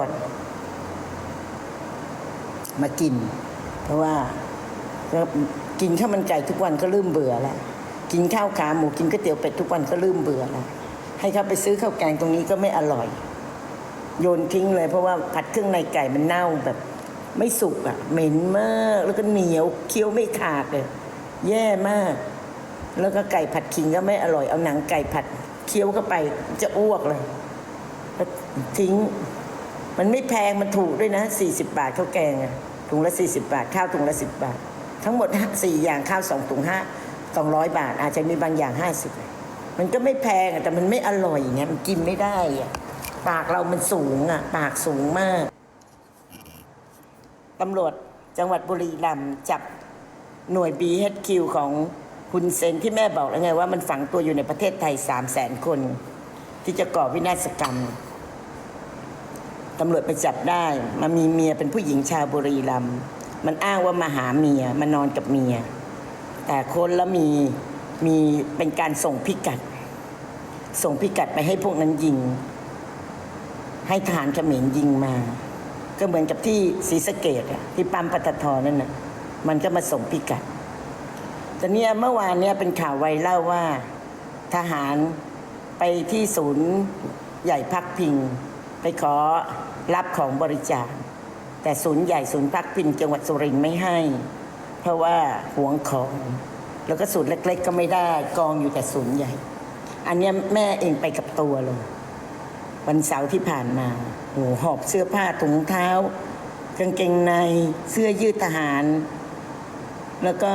ก่อนมากิน เพราะว่าก็กินข้าวมันไก่ทุกวันก็เริ่มเบื่อแล้วกินข้าวขาหมูกินก๋วยเตี๋ยวเป็ดทุกวันก็เริ่มเบื่อแล้วให้เขาไปซื้อข้าวแกงตรงนี้ก็ไม่อร่อย โยนทิ้งเลย เพราะว่าผัดเครื่องในไก่มันเน่าแบบ ไม่สุกอะ่ะ เหม็นมากแล้วก็เหนียวเคี้ยวไม่ขาดเลยแย่มาก แล้วก็ไก่ผัดขิงก็ไม่อร่อยเอาหนังไก่ผัดเคี้ยวเข้าไปจะอ้วกเลยทิ้ง มันไม่แพงมันถูกด้วยนะ 40 บาทข้าวแกงอะถุงละ 40 บาท ข้าวถุงละ 10 บาท ทั้งหมดสี่อย่างข้าวสองถุงห้าสองร้อยบาท อาจจะมีบางอย่าง 50 มันก็ไม่แพงแต่มันไม่อร่อยไงมันกินไม่ได้อะปากเรามันสูงอะปากสูงมาก ตำรวจจังหวัดบุรีรัมย์จับหน่วย BHQ ของคุณเซนที่แม่บอกแล้วไงว่ามันฝังตัวอยู่ในประเทศไทย 3 0 0แสนคน ที่จะก่อวินาศกรรม ตำรวจไปจับได้มามีเมียเป็นผู้หญิงชาวบุรีรัมย์มันอ้างว่ามาหาเมียมานอนกับเมีย แต่คนแล้วมีมีเป็นการส่งพิกัด ส่งพิกัดไปให้พวกนั้นยิง ให้ทหารเขมรยิงมา ก็เหมือนกับที่ศรีสะเกดที่ปั๊มปตทนั่นน่ะมันก็มาส่งพิกัดแต่เนี่ยเมื่อวานเนี่ยเป็นข่าวไวเล่าว่า ทหารไปที่ศูนย์ใหญ่พักพิง ไปขอรับของบริจาค แต่ศูนย์ใหญ่ศูนย์พักพิงจังหวัดสุรินทร์ไม่ให้ เพราะว่าหวงของ แล้วก็ศูนย์เล็ก ๆ ก็ไม่ได้กองอยู่แต่ศูนย์ใหญ่ อันนี้แม่เองไปกับตัวเลย วันเสาร์ที่ผ่านมาโหหอบเสื้อผ้าถุงเท้ากางเกงในเสื้อยืดทหาร แล้วก็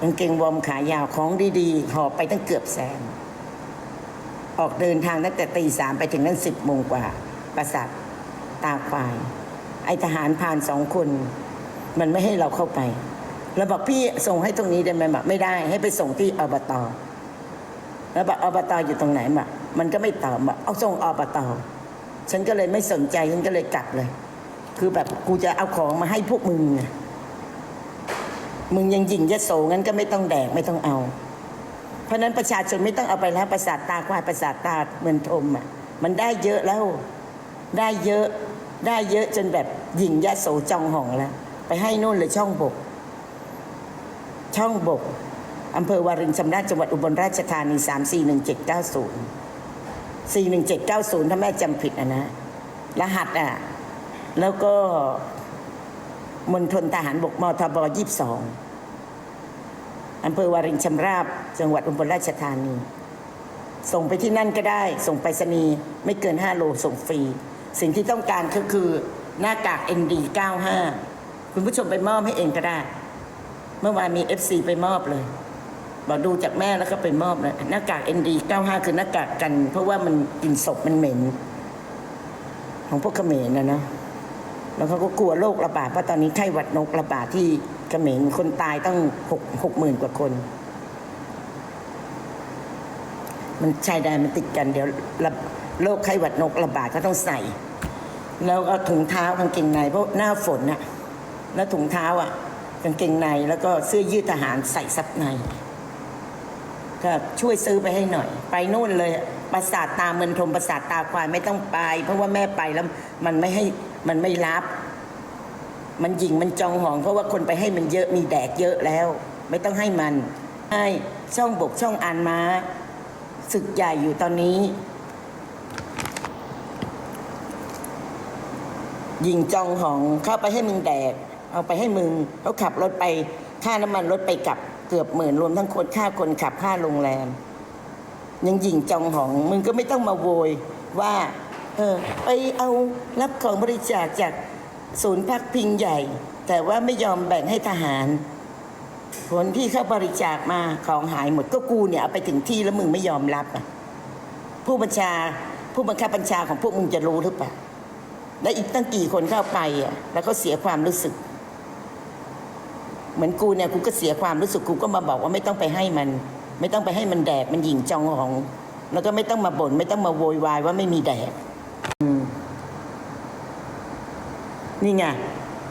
กางเกงวอมขายาวของดีๆหอบไปตั้งเกือบแสนออกเดินทางตั้งแต่ตีสามไปถึงนั่นสิบโมงกว่า ประสาทตาควาย ไอทหารผ่านสองคน มันไม่ให้เราเข้าไปเราบอกพี่ส่งให้ตรงนี้ได้ไหมบอกไม่ได้ ให้ไปส่งที่อบตแล้วบอกอบตอยู่ตรงไหนบอกมันก็ไม่ตอบบอกเอาส่งอบตฉันก็เลยไม่สนใจฉันก็เลยกลับเลย คือแบบกูจะเอาของมาให้พวกมึงไงมึงยังยิงยโสงั้นก็ไม่ต้องแดกไม่ต้องเอา เพราะฉะนั้นประชาชนไม่ต้องเอาไปแล้วประสาทตาควายประสาทตาเหมือนทมอะมันได้เยอะแล้ว ได้เยอะได้เยอะจนแบบหยิ่งยะโสจองห่องแล้ว ไปให้นู่นเลยช่องบก ช่องบกอำเภอวารินชำราบจังหวัดอุบลราชธานีสามสี่หนึ่งเจ็ดเก้าศูนย์สี่หนึ่งเจ็ดเก้าศูนย์ถ้าแม่จำผิดอะนะ รหัสอะ แล้วก็มณฑลทหารบกมทบยี่สิบสองอำเภอวารินชำราบ จังหวัดอุบลราชธานี ส่งไปที่นั่นก็ได้ ส่งไปรษณีย์ไม่เกิน 5 โลส่งฟรี สิ่งที่ต้องการก็คือหน้ากาก ND95 คุณผู้ชมไปมอบให้เองก็ได้ เมื่อวานมี FC ไปมอบเลยบอกดูจากแม่แล้วก็ไปมอบเลยหน้ากาก ND95 คือหน้ากากกัน เพราะว่ามันกลิ่นศพมันเหม็น ของพวกเขมรนะเนาะแล้วเขาก็กลัวโรคระบาดเพราะตอนนี้ไข้หวัดนกระบาดที่เขมรคนตายตั้งหกหกหมื่นกว่าคน มันชายแดนมันติดกันเดี๋ยวระ โรคไข้หวัดนกระบาดก็ต้องใส่ แล้วก็ถุงเท้ากางเกงในเพราะหน้าฝนน่ะแล้วถุงเท้าอะกางเกงในแล้วก็เสื้อยืดทหารใส่ซับใน ก็ช่วยซื้อไปให้หน่อย ไปนู่นเลยประสาทตาเมือนทมประสาทตาควายไม่ต้องไป เพราะว่าแม่ไปแล้วมันไม่ให้มันไม่รับ มันหยิงมันจองหองเพราะว่าคนไปให้มันเยอะมีแดกเยอะแล้ว ไม่ต้องให้มันให้ช่องบกช่องอันมาศึกใหญ่อยู่ตอนนี้ ยิงจองหองเข้าไปให้มึงแดก เอาไปให้มึงเขาขับรถไปค่าน้ำมันรถไปกลับเกือบหมื่นรวมทั้งคนค่าคนขับค่าโรงแรม ยังยิงจองหองมึงก็ไม่ต้องมาโวยว่า เออไปเอารับของบริจาคจากศูนย์พักพิงใหญ่ แต่ว่าไม่ยอมแบ่งให้ทหารผลที่เข้าบริจาคมาของหายหมดก็กูเนี่ยเอาไปถึงที่แล้วมึงไม่ยอมรับอะผู้บัญชาผู้บังคับบัญชาของพวกมึงจะรู้หรือเปล่า และอีกตั้งกี่คนเข้าไปอะแล้วเขาเสียความรู้สึก เหมือนกูเนี่ยกูก็เสียความรู้สึกกูก็มาบอกว่าไม่ต้องไปให้มัน ไม่ต้องไปให้มันแดกมันหยิงจองของ แล้วก็ไม่ต้องมาบ่นไม่ต้องมาโวยวายว่าไม่มีแดกอืมนี่ไง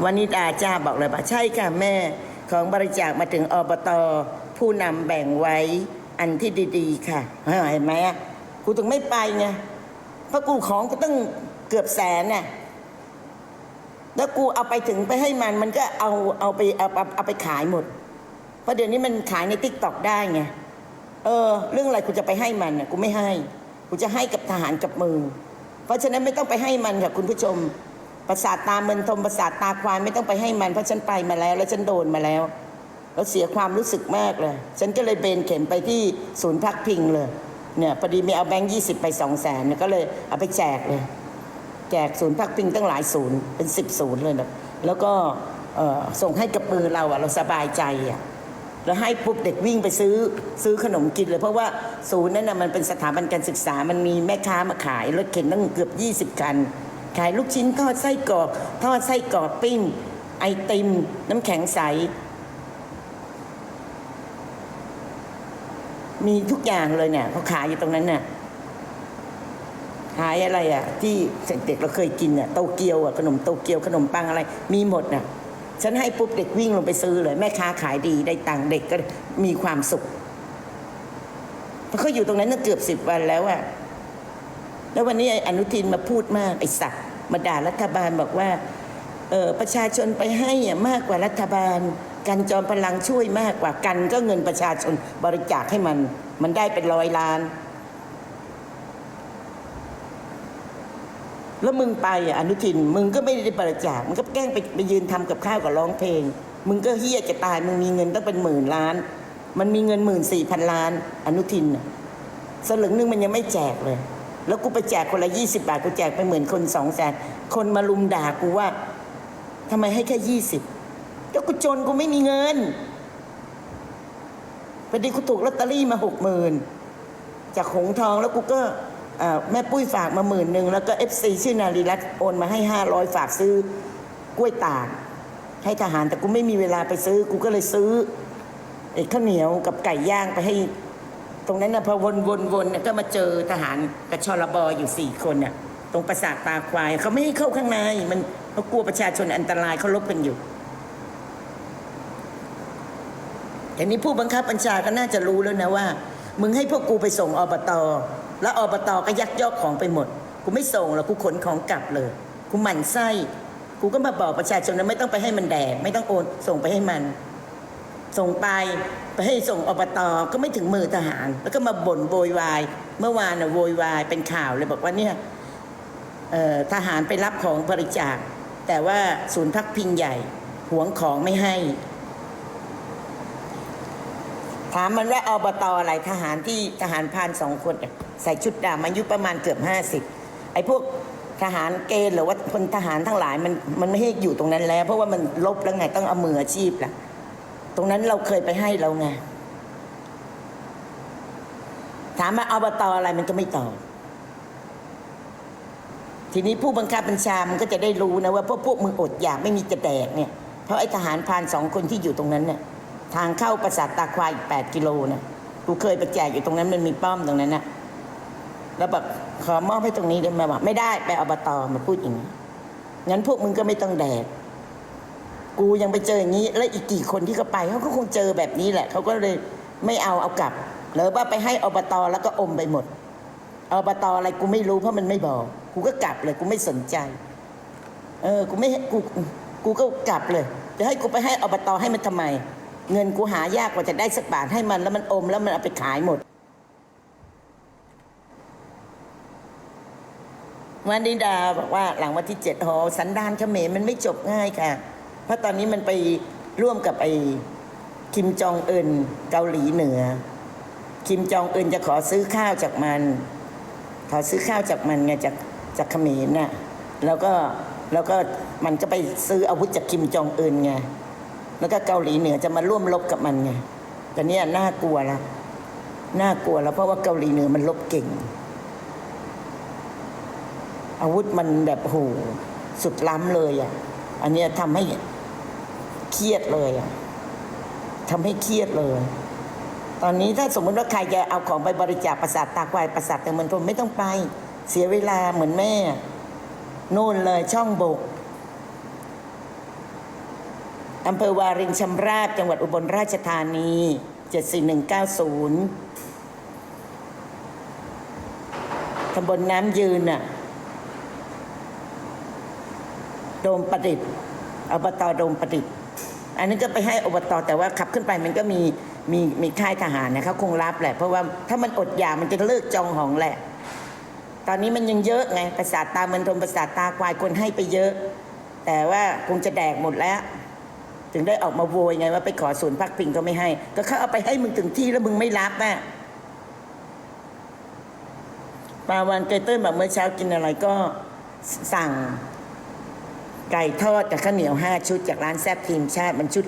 วันนี้ดาจ้าบอกเลยว่าใช่ค่ะแม่ของบริจาคมาถึงอบตผู้นำแบ่งไว้อันที่ดี ๆ ค่ะเห็นไหมอะกูถึงไม่ไปไง เพราะกูของก็ต้องเกือบแสนน่ะแล้วกูเอาไปถึงไปให้มัน มันก็เอาเอาไปเอาเอาเอาไปขายหมด เพราะเดี๋ยวนี้มันขายในทิกตอกได้ไงเออ เรื่องอะไรกูจะไปให้มันน่ะกูไม่ให้กูจะให้กับทหารกับมือ เพราะฉะนั้นไม่ต้องไปให้มันค่ะคุณผู้ชมประสาทตาเมินทมประสาทตาควายไม่ต้องไปให้มันเพราะฉันไปมาแล้ว แล้วฉันโดนมาแล้วแล้วเสียความรู้สึกมากเลย ฉันก็เลยเบนเข็มไปที่ศูนย์พักพิงเลย เนี่ยพอดีมีเอาแบงค์ยี่สิบไปสองแสนก็เลยเอาไปแจกเลยแจกศูนย์พักพิงตั้งหลายศูนย์เป็นสิบศูนย์เลยนะแล้วก็ส่งให้กับมือเราอะเราสบายใจอะแล้วให้ปุ๊บเด็กวิ่งไปซื้อซื้อขนมกินเลย เพราะว่าศูนย์นั้นนะมันเป็นสถาบันการศึกษามันมีแม่ค้ามาขายรถเข็นตั้งเกือบ 20 คัน ขายลูกชิ้นทอดไส้กรอกทอดไส้กรอกปิ้งไอติม น้ำแข็งใส มีทุกอย่างเลยเนี่ยเขาขายอยู่ตรงนั้นน่ะขายอะไรอะ ที่เด็กเราเคยกินอะโตเกียวอะขนมโตเกียวขนมปังอะไร มีหมดน่ะ ฉันให้ปุ๊บเด็กวิ่งลงไปซื้อเลย แม่ค้าขายดีได้ตังค์เด็กก็มีความสุขเขาอยู่ตรงนั้นเกือบสิบวันแล้วอะแล้ววันนี้ไอ้อนุทินมาพูดมากไอ้สัตว์มาด่ารัฐบาลบอกว่า เออประชาชนไปให้อะมากกว่ารัฐบาล กันจอมพลังช่วยมากกว่ากันก็เงินประชาชนบริจาคให้มัน มันได้เป็นร้อยล้าน แล้วมึงไปอะอนุทิน มึงก็ไม่ได้บริจาคมึงก็แกล้งไปไปยืนทำกับข้าวกับร้องเพลง มึงก็เฮี้ยจะตาย มึงมีเงินต้องเป็นหมื่นล้าน มันมีเงินหมื่นสี่พันล้าน อนุทินน่ะสลึงนึงมันยังไม่แจกเลย แล้วกูไปแจกคนละยี่สิบาทกูแจกไปหมื่นคนสองแสนคนมาลุมด่ากูว่าทำไมให้แค่ยี่สิบ ก็กูจนกูไม่มีเงินพอดีกูถูกลอตเตอรี่มาหกหมื่นจากหงทองแล้วกูก็แม่ปุ้ยฝากมาหมื่นหนึ่งแล้วก็เอฟซีชื่อนารีรัตน์โอนมาให้ห้าร้อยฝากซื้อกล้วยตากให้ทหารแต่กูไม่มีเวลาไปซื้อ กูก็เลยซื้อไอ้ข้าวเหนียวกับไก่ย่างไปให้ ตรงนั้นนะพอวนวนวนก็มาเจอทหารกับชลบอยู่สี่คนน่ะตรงปราสาทตาควายเขาไม่ให้เข้าข้างในมันเขากลัวประชาชนอันตรายเขาลบกันอยู่ แต่นี้ผู้บังคับบัญชาก็น่าจะรู้แล้วนะว่า มึงให้พวกกูไปส่งอบต แล้วอบตก็ยักยอกของไปหมด กูไม่ส่งหรอกกูขนของกลับเลย กูหมั่นไส้กูก็มาบอกประชาชนนะไม่ต้องไปให้มันแดกไม่ต้องโอนส่งไปให้มัน ส่งไปไปให้ส่งอบตก็ไม่ถึงมือทหาร แล้วก็มาบ่นโวยวาย เมื่อวานน่ะโวยวายเป็นข่าวเลยบอกว่าเนี่ยทหารไปรับของบริจาค แต่ว่าศูนย์พักพิงใหญ่หวงของไม่ให้ ถามมันว่าอบตอะไรทหารที่ทหารพานสองคนใส่ชุดดำอายุประมาณเกือบห้าสิบไอ้พวกทหารเกณฑ์หรือว่าพลทหารทั้งหลายมันมันไม่ให้อยู่ตรงนั้นแล้ว เพราะว่ามันลบแล้วไงต้องเอามืออาชีพละตรงนั้นเราเคยไปให้เราไงถามมาอบตอะไรมันก็ไม่ตอบทีนี้ผู้บังคับบัญชามันก็จะได้รู้นะว่าพวกพวกมึงอดอยากไม่มีจะแดกเนี่ยเพราะไอ้ทหารพานสองคนที่อยู่ตรงนั้นเนี่ย ทางเข้าปราสาทตาควายอีกแปดกิโลนะกูเคยไปแจกอยู่ตรงนั้นมันมีป้อมตรงนั้นนะแล้วแบบขอมอบให้ตรงนี้ได้ไหมบอกไม่ได้ไปอบตมาพูดอย่างนี้งั้นพวกมึงก็ไม่ต้องแดกกูยังไปเจออย่างนี้ แล้วอีกกี่คนที่เขาไปเขาก็คงเจอแบบนี้แหละเขาก็เลยไม่เอาเอากลับหรือว่าไปให้อบตแล้วก็อมไปหมดอบตอะไรกูไม่รู้เพราะมันไม่บอกกูก็กลับเลย กูไม่สนใจ เออ กูไม่กูกูก็กลับเลย จะให้กูไปให้อบตให้มันทำไม เงินกูหายากกว่าจะได้สักบาทให้มันแล้วมันอมแล้วมันเอาไปขายหมด วันดิดาบอกว่าหลังวันที่เจ็ดหอสันดานเขมรมันไม่จบง่ายค่ะ เพราะตอนนี้มันไปร่วมกับไอ้คิมจองอึนเกาหลีเหนือ คิมจองอึนจะขอซื้อข้าวจากมัน ขอซื้อข้าวจากมันไงจากจากเขมรน่ะแล้วก็แล้วก็มันก็ไปซื้ออาวุธจากคิมจองอึนไง แล้วก็เกาหลีเหนือจะมาร่วมรบกับมันไงแต่เนี้ยน่ากลัวละน่ากลัวแล้วเพราะว่าเกาหลีเหนือมันรบเก่ง อาวุธมันแบบโหสุดล้ำเลยอะ อันเนี้ยทำให้เครียดเลยอะทำให้เครียดเลย ตอนนี้ถ้าสมมติว่าใครจะเอาของไปบริจาคประสาทตาควายประสาทแต่มันผมไม่ต้องไป เสียเวลาเหมือนแม่ โน่นเลยช่องบก อำเภอวารินชำราบ จังหวัดอุบลราชธานี 74190 ตำบลน้ำยืนน่ะโดมประดิษฐ์อบตโดมประดิษฐ์ อันนี้ก็ไปให้อบตแต่ว่าขับขึ้นไปมันก็มีมีมีค่ายทหารนะเขาคงรับแหละ เพราะว่าถ้ามันอดอยากมันจะเลิกจองหองแหละ ตอนนี้มันยังเยอะไงประสาทตาเมันทมประสาทตาควายคนให้ไปเยอะ แต่ว่าคงจะแดกหมดแล้ว ถึงได้ออกมาโวยไงว่าไปขอศูนย์พักพิงก็ไม่ให้ ก็เขาเอาไปให้มึงถึงที่แล้วมึงไม่รับอะปาวันเกยเติ้ลบอกเมื่อเช้ากินอะไรก็สั่งไก่ทอดกับข้าวเหนียวห้าชุดจากร้านแซ่บทีมชาติมันชุดละ